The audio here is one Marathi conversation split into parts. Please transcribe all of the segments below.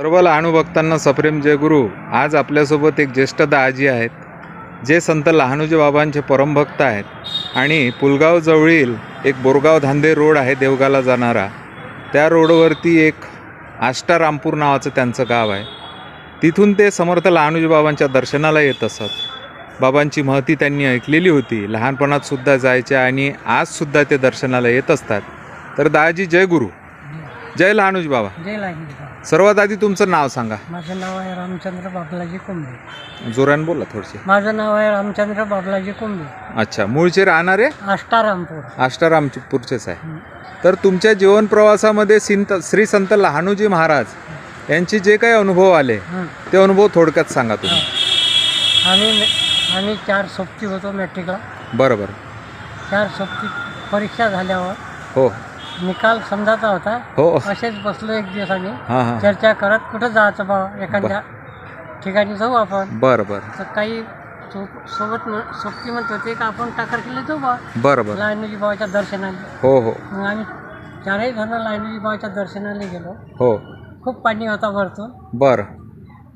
सर्व लहानुभक्तांना सप्रेम जयगुरु आज आपल्यासोबत एक ज्येष्ठ दाजी आहेत जे संत लहानूजी बाबांचे परमभक्त आहेत आणि पुलगाव जवळील एक बोरगाव धांदे रोड आहे देवगाला जाणारा. त्या रोडवरती एक आष्टारामपूर नावाचं त्यांचं गाव आहे. तिथून ते समर्थ लहानूजी बाबांच्या दर्शनाला येत असत. बाबांची महती त्यांनी ऐकलेली होती. लहानपणातसुद्धा जायच्या जायचे आणि आजसुद्धा ते दर्शनाला येत असतात. तर दाजी जयगुरू जय लहानूजी बाबा. जय लागली सर्वात आधी तुमचं नाव सांगा. माझं नाव आहे रामचंद्र बाबलाजी कुंभे. जोरान बोला थोडसे माझं नाव आहे रामचंद्र बाबलाजी कुंभे. अच्छा मूळचे राहणारे? आष्टारामपूर. आष्टारामपूरचेच आहे. तर तुमच्या जीवन प्रवासामध्ये सिंत श्री संत लहानूजी महाराज यांचे जे काही अनुभव आले हं. ते अनुभव थोडक्यात सांगा तुम्ही. आम्ही आम्ही चार सोबती होतो मॅट्रिकला बरं बरं. चार सोबती परीक्षा झाल्यावर हो. निकाल समजायचा होता. हो. असेच बसलो एक दिवस आम्ही. हां हां. चर्चा करत कुठं जायचं बा एखाद्या ठिकाणी जाऊ आपण. बरं बरं. तर काही सो- सोबत म- सोबती म्हणत होते का आपण टाकर केले जाऊ बा. बरं बरं. लायनूजी बाबाच्या दर्शनाला. हो हो. मग आम्ही चारही जण लायनूजी बाबाच्या दर्शनाला गेलो. हो. खूप पाणी होता वरतून. बरं.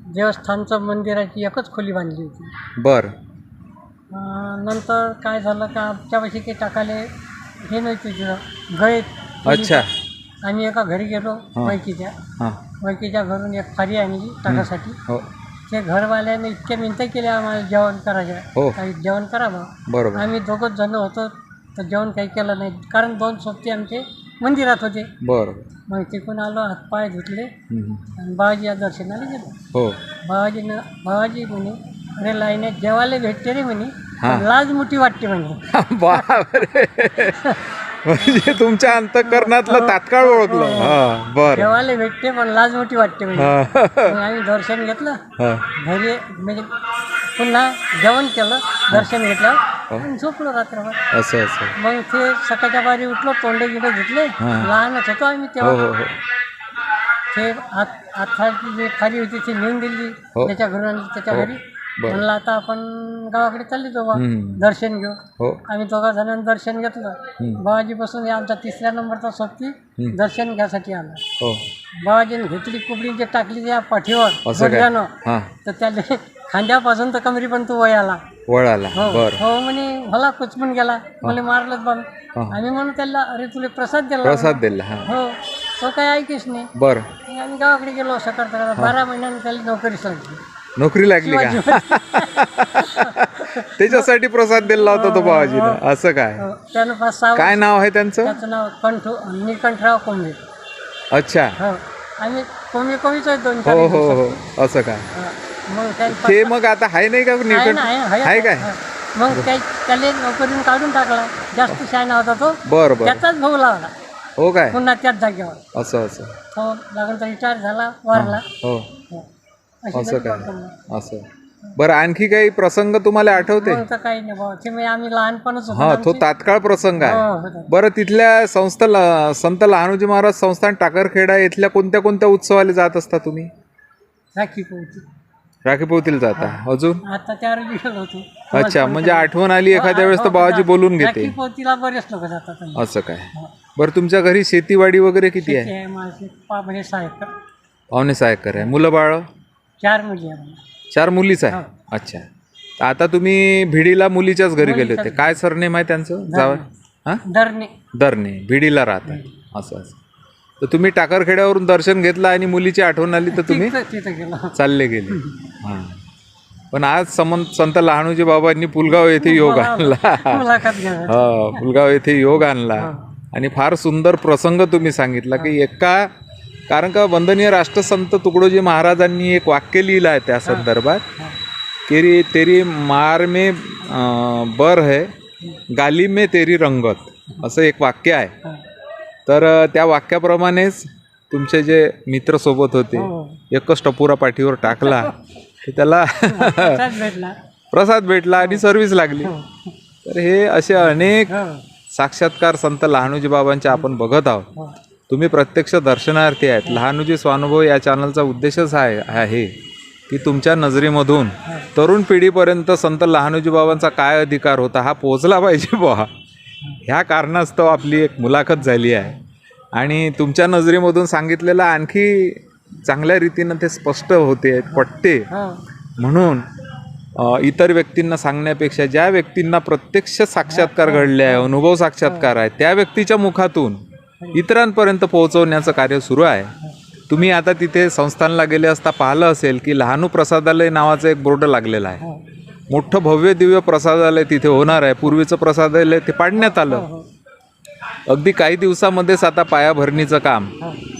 देवस्थानचं मंदिराची एकच खोली बांधली होती. बरं. अं, नंतर काय झालं का आमच्यापाशी काही टाकाले हे नव्हते तिथं. गळे अच्छा. आम्ही एका घरी गेलो. वैकीच्या. हां. वैकीच्या घरून एक फारी आणली टाकासाठी हो. ते घरवाल्याने इतक्या मिनटं केल्या आम्हाला जेवण करायच्या हो. काही जेवण करा बा बरोबर. आम्ही दोघंच जण होतो तर जेवण काही केलं नाही. कारण दोन सोबती आमचे मंदिरात होते. बरं मग तिकून आलो हातपाय धुतले. हम्म. आणि बाबाजी या दर्शनाला गेलो. हो. बाबाजीनं बाबाजी म्हणे अरे लाईने जेवायला भेटते रे म्हणे. हा. पण लाज मोठी वाटते म्हणे. बापरे. म्हणजे तुमच्या अंतकरणातलं तात्काळ ओळखलं हा बरं जेवायला भेटते पण लाज मोठी वाटते म्हणे हा मग आम्ही दर्शन घेतलं हा घरी म्हणजे पुन्हा जेवण केलं दर्शन घेतलं आणि झोपलो रात्रभर असं असं मग ते सकाळच्या बारी उठलो तोंडे गिडे धुतले हा. लहानच होतो आम्ही हो तेव्हा हो हो ते आत जी खाली होती ती नेऊन दिली हो. त्याच्या घरून त्याच्या हो. घरी. म्हणलं आता आपण गावाकडे चालली जाऊ बा हम्म. दर्शन घेऊ. हो. आम्ही दोघा जणांनी दर्शन घेतलं. बाबाजी बसून आमचा तिसऱ्या नंबरचा सोबती. दर्शन घ्यायसाठी आला. हो. बाबाजीने घेतली कुबडी जे टाकली त्या पाठीवर असं काय? गुडघ्यानं हां. तर त्याला खांद्यापासून तर कमरी पण तो वयाला वळाला. हो. बरं. हो म्हणे मला कुचमून गेला. मला मारलंच बा हा. आम्ही म्हणू त्याला अरे तुला प्रसाद दिला प्रसाद दिला हां. हो. तो काय ऐकेच नाही. बरं. आम्ही गावाकडे गेलो सकाळ सकाळ बारा महिन्यानं त्याला नोकरी लागली नोकरी लागली का? त्याच्यासाठी प्रसाद दिला होता तो बाबाजीनं. असं काय? हो, त्यानं पाच सहा काय नाव आहे त्यांचं? त्याचं नाव कंठू निकंठराव कोंबे. अच्छा. हो. आम्ही कोंबे कोंबीच आहे दोन हो चार हो हो. असं काय हा. मग ते मग आता आहे नाही का आहे ना, आहे, आहे. आहे काय? हा. मग त्या त्याला नोकरीने काढून टाकला. जास्त शायना होता तो. बरं बरं. त्याचाच भाऊ लावला. हो काय? पुन्हा त्याच जागेवर. असं असं. तो लागून तर रिटायर झाला वारला. हो. हो. असं काय. असं. बरं आणखी काही प्रसंग तुम्हाला आठवते? काही नाही ते मी आम्ही लहानपणच होतो हा तो आमची. तात्काळ प्रसंग हो, आहे होतं. बरं तिथल्या संस्था ल- संत लहानूजी महाराज संस्थान टाकरखेडा इथल्या कोणत्या कोणत्या उत्सवाला जात असता तुम्ही? राखी पोहतील जाता. अजून? आता त्यावर गेलो होतो. अच्छा म्हणजे आठवण आली एखाद्या वेळेस तर बाबाजी बोलून घेते. राखी बरेच लोक जातात. आणि असं काय? बरं तुमच्या घरी शेतीवाडी वगैरे किती आहे? ते माझे. पा म्हणजे साहेब एकर आहे. मुलं बाळ? चार मुली आहे मला. चार मुलीच आहे? अच्छा. तर आता तुम्ही भिडीला मुलीच्याच घरी गेले होते. काय सरनेम आहे त्यांचं? जावं? हां? दरने दरणे भिडीला राहतात असं असं. तर तुम्ही टाकरखेड्यावरून दर्शन घेतलं आणि मुलीची आठवण आली तर तुम्ही तिथं तिथं गेलो. चालले गेले. हां. पण आज समंत संत लहानूजी बाबांनी पुलगाव येथे योग आणला. मुलाखत घ्या. हा पुलगाव येथे योग आणला. आणि फार सुंदर प्रसंग तुम्ही सांगितला की एका कारण का वंदनीय राष्ट्रसंत तुकडोजी महाराजांनी एक वाक्य लिहिलं आहे त्या संदर्भात केरी तेरी मार में बर है गाली में तेरी रंगत असं एक वाक्य आहे. तर त्या वाक्याप्रमाणेच तुमचे जे मित्र सोबत होते हो. एकच टपुरा पाठीवर टाकला तर त्याला भेटला. प्रसाद भेटला आणि सर्व्हिस लागली. तर हे असे अनेक हो. साक्षात्कार संत लहानूजी बाबांचे आपण बघत आहोत. हो. तुम्ही प्रत्यक्ष दर्शनार्थी आहेत. लहानूजी स्वानुभव या चॅनलचा उद्देशच आहे आहे की तुमच्या नजरेमधून तरुण पिढीपर्यंत संत लहानूजी बाबांचा काय अधिकार होता हा पोचला पाहिजे बुवा. ह्या कारणास्तव आपली एक मुलाखत झाली आहे. आणि तुमच्या नजरेमधून सांगितलेला आणखी चांगल्या रीतीनं ते स्पष्ट होते पटते. म्हणून इतर व्यक्तींना सांगण्यापेक्षा ज्या व्यक्तींना प्रत्यक्ष साक्षात्कार घडले आहे अनुभव साक्षात्कार आहे त्या व्यक्तीच्या मुखातून इतरांपर्यंत पोहोचवण्याचं कार्य सुरू आहे. तुम्ही आता तिथे संस्थानला गेले असता पाहिलं असेल की लहानू प्रसादालय नावाचं एक बोर्ड लागलेला आहे. मोठं भव्य दिव्य प्रसादालय तिथे होणार आहे. पूर्वीचं प्रसादालय ते पाडण्यात आलं. अगदी काही दिवसामध्येच आता पायाभरणीचं काम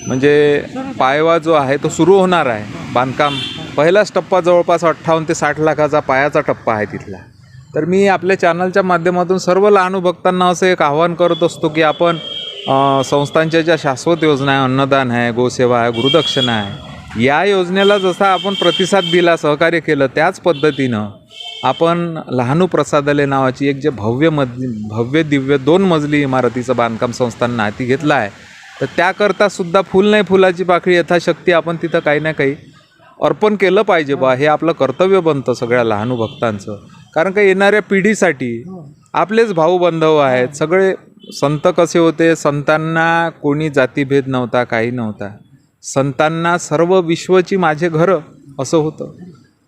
म्हणजे पायवा जो आहे तो सुरू होणार आहे. बांधकाम पहिलाच टप्पा जवळपास अठ्ठावन्न ते साठ लाखाचा पायाचा टप्पा आहे तिथला. तर मी आपल्या चॅनलच्या माध्यमातून सर्व लहानू भक्तांना असं एक आव्हान करत असतो की आपण संस्थांच्या ज्या शाश्वत योजना आहे अन्नदान आहे गोसेवा आहे गुरुदक्षिणा आहे या योजनेला जसा आपण प्रतिसाद दिला सहकार्य केलं त्याच पद्धतीनं आपण लहानू प्रसादालय नावाची एक जे भव्य मज भव्य दिव्य दोन मजली इमारतीचं बांधकाम संस्थांना हाती घेतलं आहे. तर त्याकरता सुद्धा फुल नाही फुलाची पाकळी यथाशक्ती आपण तिथं काही ना काही अर्पण केलं पाहिजे बा हे आपलं कर्तव्य बनतं सगळ्या लहानू भक्तांचं. कारण का येणाऱ्या पिढीसाठी आपलेच भाऊ बांधव आहेत सगळे संत कसे होते? संतांना कोणी जातीभेद नव्हता काही नव्हता. संतांना सर्व विश्वची माझे घरं असं होतं.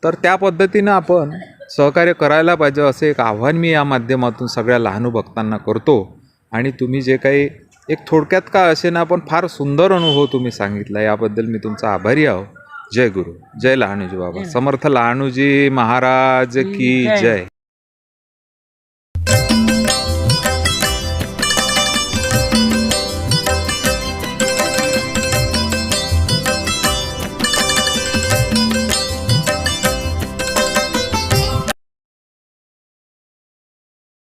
तर त्या पद्धतीनं आपण सहकार्य करायला पाहिजे असं एक आव्हान मी या माध्यमातून सगळ्या लहानू भक्तांना करतो. आणि तुम्ही जे काही एक थोडक्यात का असे ना पण फार सुंदर अनुभव तुम्ही सांगितला याबद्दल मी तुमचा आभारी आहो. जय गुरु. जय लहानूजी बाबा. समर्थ लहानूजी महाराज की जय. जय.